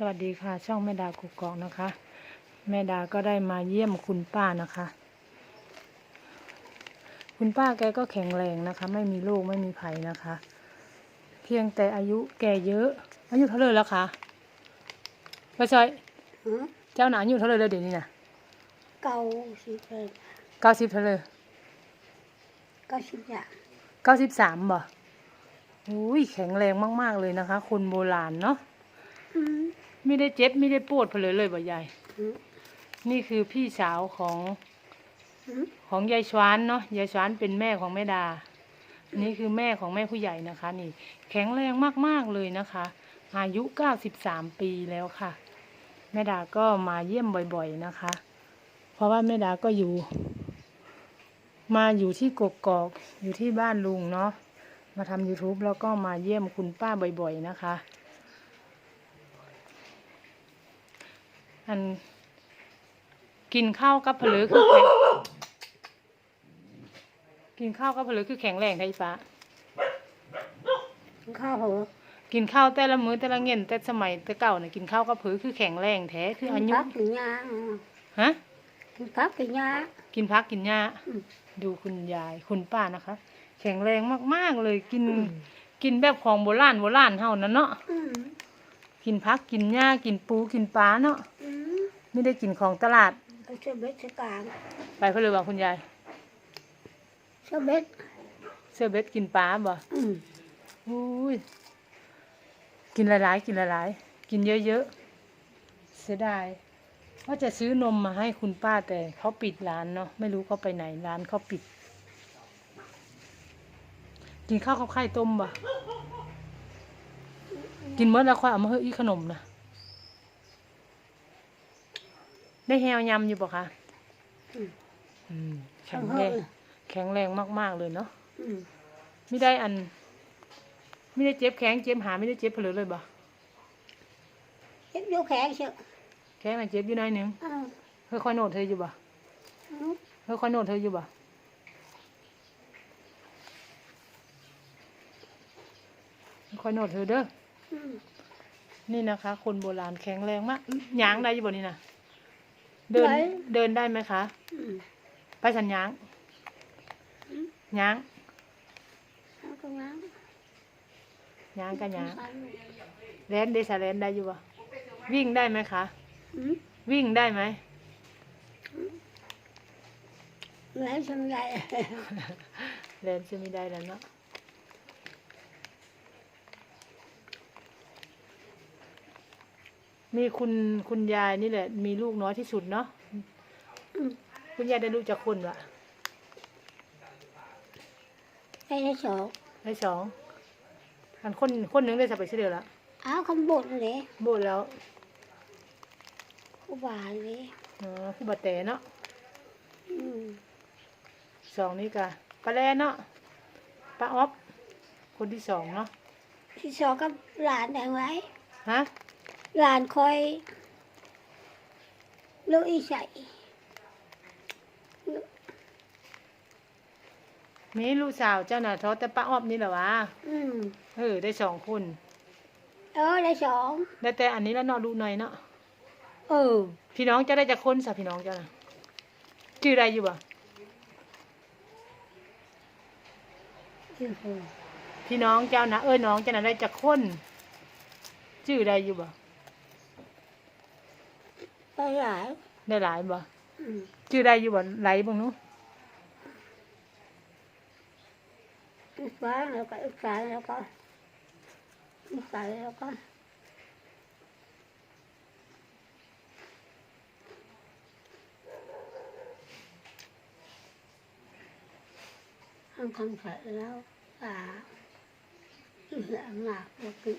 สวัสดีค่ะ ช่องแม่ดากุกกอกนะคะ แม่ดาก็ได้มาเยี่ยมคุณป้านะคะ คุณป้าแกก็แข็งแรงนะคะ ไม่มีโรคไม่มีภัยนะคะ เพียงแต่อายุแกเยอะ อายุเท่าไหรแล้วคะป้าชอยหือเจ้าหนาอายุเท่าไหรแล้วเดี๋ยวนี้นะเก้าสิบเลยเก้าสิบเท่าไหรเก้าสิบอย่างเก้าสิบสามบ่อุ้ยแข็งแรงมาก ๆ เลยนะคะ คนโบราณเนาะอืม ไม่ได้เจ็บไม่ได้ปวดเพลยเลยบ่ยายหือนี่คือพี่สาวของหือของยายชวานเนาะยายชวานเป็นแม่ของแม่ดา นี่คือแม่ของแม่ผู้ใหญ่นะคะ นี่ แข็งแรงมากๆเลยนะคะ อายุเก้าสิบสามปีแล้วค่ะ แม่ดาก็มาเยี่ยมบ่อยๆนะคะ เพราะว่าแม่ดาก็อยู่ มาอยู่ที่กกอกอยู่ที่บ้านลุงเนาะมาทำ YouTube แล้วก็มาเยี่ยมคุณป้าบ่อยๆนะคะ อัน กินข้าวกับผลือคือแข็งกินข้าวกับผลือคือแข็งแรงไทยป้าข้าวเหรอกินข้าวแต่ละมื้อแต่ละเงินแต่สมัยแต่เก่าน่ะกินข้าวกับผลือคือแข็งแรงแท้คืออายุพักกินยาฮะกินพักกินยากินพักกินหญ้าอืมดูคุณยายคุณป้านะคะ แข็งแรงมากๆเลยกินอืมกินแบบของโบราณโบราณเฮานั่นเนาะอืมกินพักกินหญ้ากินปูกินปลาเนาะอืม ไม่ได้กินของตลาดเอาเชือกเบ็ดเชือกกลางไปเพนเลยว่าคุณยาย เชือกเบ็ดเสื้อเบ็ดกินปลาบ่อืมอุ้ยกินหลายๆกินหลายๆกินเยอะๆเสียดายว่าจะซื้อนมมาให้คุณป้าแต่เขาปิดร้านเนาะไม่รู้เขาไปไหนร้านเขาปิด กินข้าวกับไข่ต้มบ่กินเมื่อแล้วค่อยเอามาเฮ้อีกขนมนะ ได้แฮวยำอยู่บ่คะอืม อืมแข็งแรงแข็งแรงมาก ๆ เลยเนาะอืมไม่ได้อันไม่ได้เจ็บแข้งเจ็บหาไม่ได้เจ็บเพลือเลยบ่เจ็บโยกแขนเชือกแข้งมันเจ็บอยู่หน้อยหนึงอ้าวเฮ้ยคอยโนดเธออยู่บ่อืมเฮ้ยคอยโนดเธออยู่บ่คอยโนดเธอเด้อ อืมนี่นะคะ คนโบราณแข็งแรงมากหยางได้อยู่บ่นี่นะ เดินเดินได้ไหมคะอืมไปสัญญางหยางเอาตรงนั้นหยางกันหยางใส่ลูกแลนเดซาแลนได้อยู่บ่วิ่งได้ไหมคะ อืมวิ่งได้ไหมแล้วทำไงแลนจะไม่ได้แล้วเนาะ มีคุณคุณยายนี่แหละ มีลูกน้อยที่สุดเนาะอืมคุณยายได้ลูกจากคนวะได้ได้สองได้สองอันคนคนหนึงได้สับไปเสียเดียวละอ้าวคำบดเลยโบดแล้วกูบานเลยอ๋อผู้บาดแต่เนาะอืมสองนี่กะปลาแลเนาะป้าออฟคนที่สองเนาะที่สองกับหลานแต่งไว้ฮะ หลานคอยลูกอีใส่มีลูกสาวเจ้าน่ะท้อแต่ป้าออฟนี่แหละวะอืมเออได้สองคน เออได้สองได้แต่อันนี้แล้วเนาะลูกหน่อยเนาะเออ พี่น้องจะได้จากคนสะพี่น้องเจ้าน่ะชื่ออะไรอยู่บ่เออพี่น้องเจ้านะเอ้ยน้องเจ้าน่ะได้จากคนชื่ออะไรอยู่บ่ ไปหลายได้หลายบ่อืมชื่ออะไรอยู่บ่ไหลบ้างหนู้อีกฟ้าแล้วก็อีกสายแล้วก็อีกสายแล้วก็ทำทำเสร็จแล้วตาอีกหลังหนักแล้วก็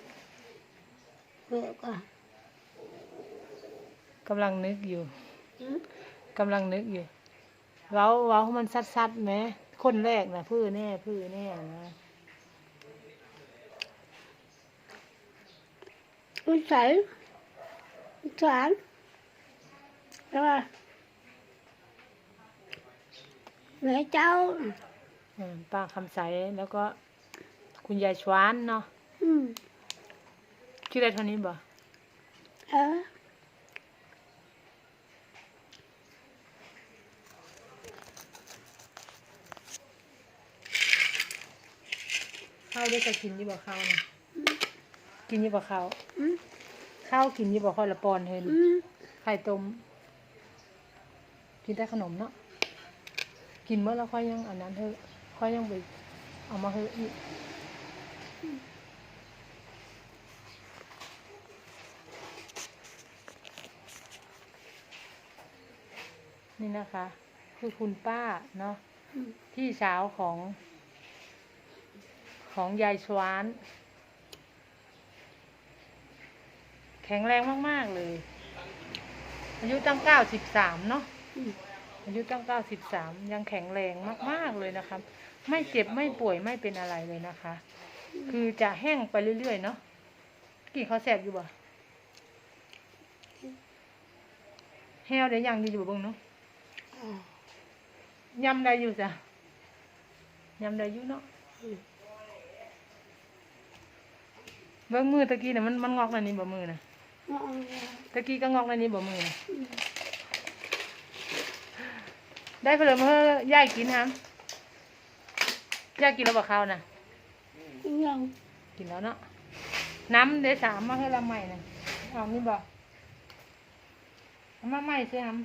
เพื่อก็ กำลังนึกอยู่อืมกำลังนึกอยู่เว้าเว้าให้มันซัดๆไหมคนแรกนะพื้อแน่พื้อแน่นะอุ้ยใส่อีกสามแล้วก็แม่เจ้าอืมป้าคำใสแล้วก็ คุณยายชวานเนาะอืมชื่ออะไรเท่านี้บ่อเออ ข้าว ได้จะกินอยี่บ่ข้าวนะกินอยี่บ่ข้าวอืมข้าวกินอยี่บ่ข้าวละปอนเห็นอืมไข่ต้มกินแต่ขนมเนาะกินเมื่อแล้วค่อยยังอันนั้นเถอะค่อยยังไปเอามาเถอะอีกนี่นะคะ คือคุณป้าเนาะอืมพี่สาวของ ของยายชวาน แข็งแรงมาก ๆ เลย อายุตั้งเก้าสิบสามเนาะอืมอายุตั้งเก้าสิบสามยังแข็งแรงมาก ๆ เลยนะคะไม่เจ็บไม่ป่วยไม่เป็นอะไรเลยนะคะ คือจะแห้งไปเรื่อย ๆ เนาะกี่เขาวแสบอยู่บ่แห้วได้ยังอยู่บ่เบิ่งเนาะอ่ายำได้อยู่จ้ะยำได้อยู่เนาะอืม เบิ่งมือตะกี้น่ะมันมันงอกในนี้บ่มือน่ะเอาเอาเอาตะกี้ก็งอกในนี้บ่มือน่ะอืมได้เพนเลยมาเฮ้ยายกินฮะยายกินแล้วบ่ข้าวน่ะยังกินแล้วเนาะน้ำเดี๋ยวสามมาให้ละใหม่น่ะเอานี่บ่เอามาใหม่สิครับ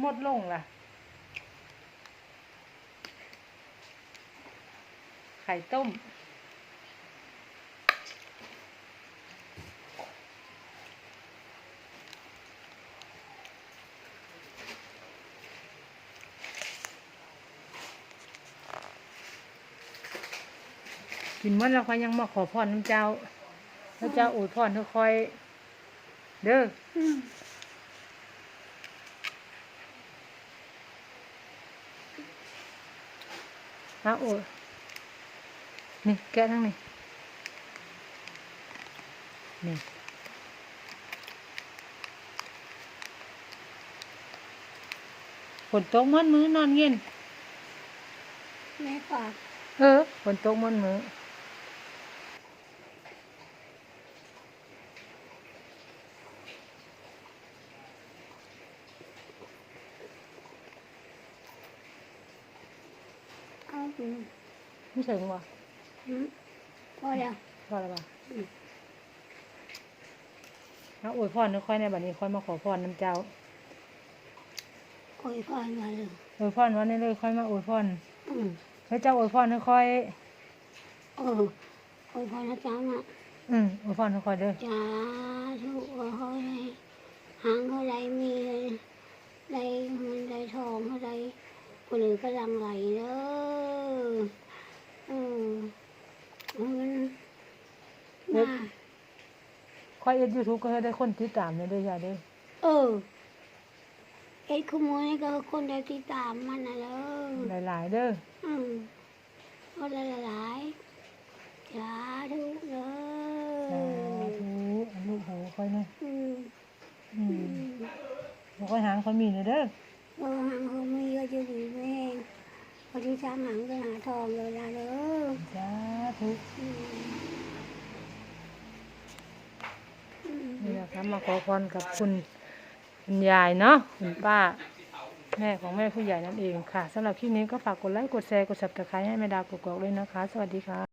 หมดลงล่ะไข่ต้ม กินเมื่อเราค่อยยังมาขอพรน้ำเจ้าพระเจ้าอวยพรค่อยๆเด้ออืมฮะโอ้ยนี่แกะทั้งนี้ นี่ฝนตกมันมือนอนเย็น แม่ฝากเออฝนตกมันมือ เอาอืมไม่ถึงวะอืมพอแล้วพอแล้วปะอืมนะอวยพรค่อยในบัดนี้ค่อยมาขอพรน้ำเจ้าโอ้ยพอมาเลยอวยพรวันนี้เลยค่อยมาอวยพรอืมพระเจ้าอวยพรค่อยเออโอ้ยพอนะจ๊ะนะๆอืมอวยพรค่อยๆเด้อจ้าทุกว่าเขาได้หางเขาได้มีได้เงินได้ทองเขาได้ คนอื่นก็ลังไหลเด้อเออเงินมาค่อยเอ็ดยูทูบก็ให้ได้คนติดตามเลยเด้อยายเด้อเออ เอ็ดขโมยนี่ก็คนได้ติดตามมันนะเด้อหลายๆเด้ออืมก็ได้หลายๆจ้าทุกเด้สาอธุอันลูกโหค่อยนะอืมอือืมมบ่ค่อยหางค่อยมีเลยเด้อ เออหางเขามีก็จะดีไม่งพอที่ช้างหางก็หาทองเลยละเด้อสาธุอืมอืมนี่นะคะมาขอพรกับคุณคุณยายเนาะคุณป้า แม่ของแม่ผู้ใหญ่นั่นเองค่ะสำหรับคลิปนี้ก็ฝากกดไลค์กดแชร์กด subscribe ให้แม่ดาวกกอกด้วยนะคะ สวัสดีค่ะ